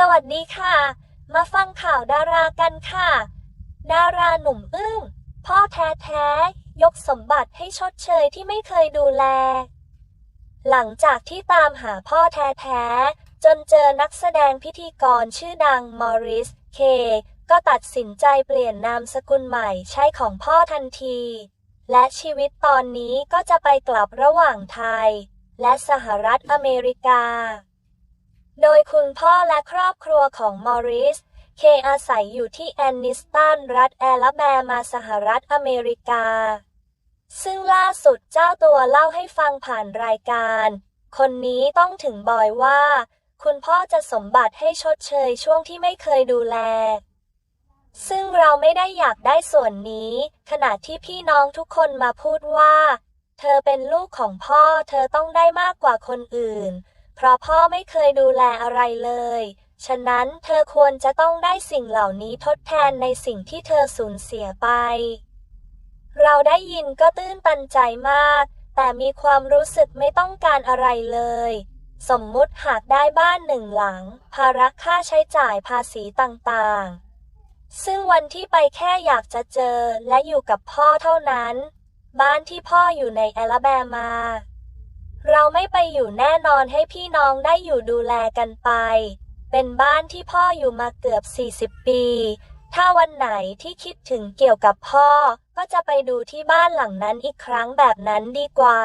สวัสดีค่ะ มาฟังข่าวดารากันค่ะ ดาราหนุ่มอึ้งพ่อแท้ๆ ยกสมบัติให้ชดเชยที่ไม่เคยดูแล หลังจากที่ตามหาพ่อแท้ๆ จนเจอนักแสดงพิธีกรชื่อดังมอริส เค ก็ตัดสินใจเปลี่ยนนามสกุลใหม่ใช้ของพ่อทันที และชีวิตตอนนี้ก็จะไปกลับระหว่างไทย และสหรัฐอเมริกา โดยคุณพ่อและครอบครัวของมอริส เคอาศัยอยู่ที่แอนนิสตัน รัฐแอลาแบมาสหรัฐอเมริกา ซึ่งล่าสุดเจ้าตัวเล่าให้ฟังผ่านรายการ คนนี้ต้องถึงบอยว่า คุณพ่อจะสมบัติให้ชดเชยช่วงที่ไม่เคยดูแล ซึ่งเราไม่ได้อยากได้ส่วนนี้ ขณะที่พี่น้องทุกคนมาพูดว่า เธอเป็นลูกของพ่อ เธอต้องได้มากกว่าคนอื่น เพราะพ่อไม่เคยดูแลอะไรเลย ฉะนั้นเธอควรจะต้องได้สิ่งเหล่านี้ทดแทนในสิ่งที่เธอสูญเสียไป เราได้ยินก็ตื้นตันใจมาก แต่มีความรู้สึกไม่ต้องการอะไรเลย สมมุติหากได้บ้านหนึ่งหลัง ภาระค่าใช้จ่ายภาษีต่างๆ ซึ่งวันที่ไปแค่อยากจะเจอและอยู่กับพ่อเท่านั้น บ้านที่พ่ออยู่ในแอลาแบมา เราไม่ไปอยู่แน่นอนให้พี่น้องได้อยู่ดูแลกันไป เป็นบ้านที่พ่ออยู่มาเกือบ 40 ปี ถ้าวันไหนที่คิดถึงเกี่ยวกับพ่อ ก็จะไปดูที่บ้านหลังนั้นอีกครั้งแบบนั้นดีกว่า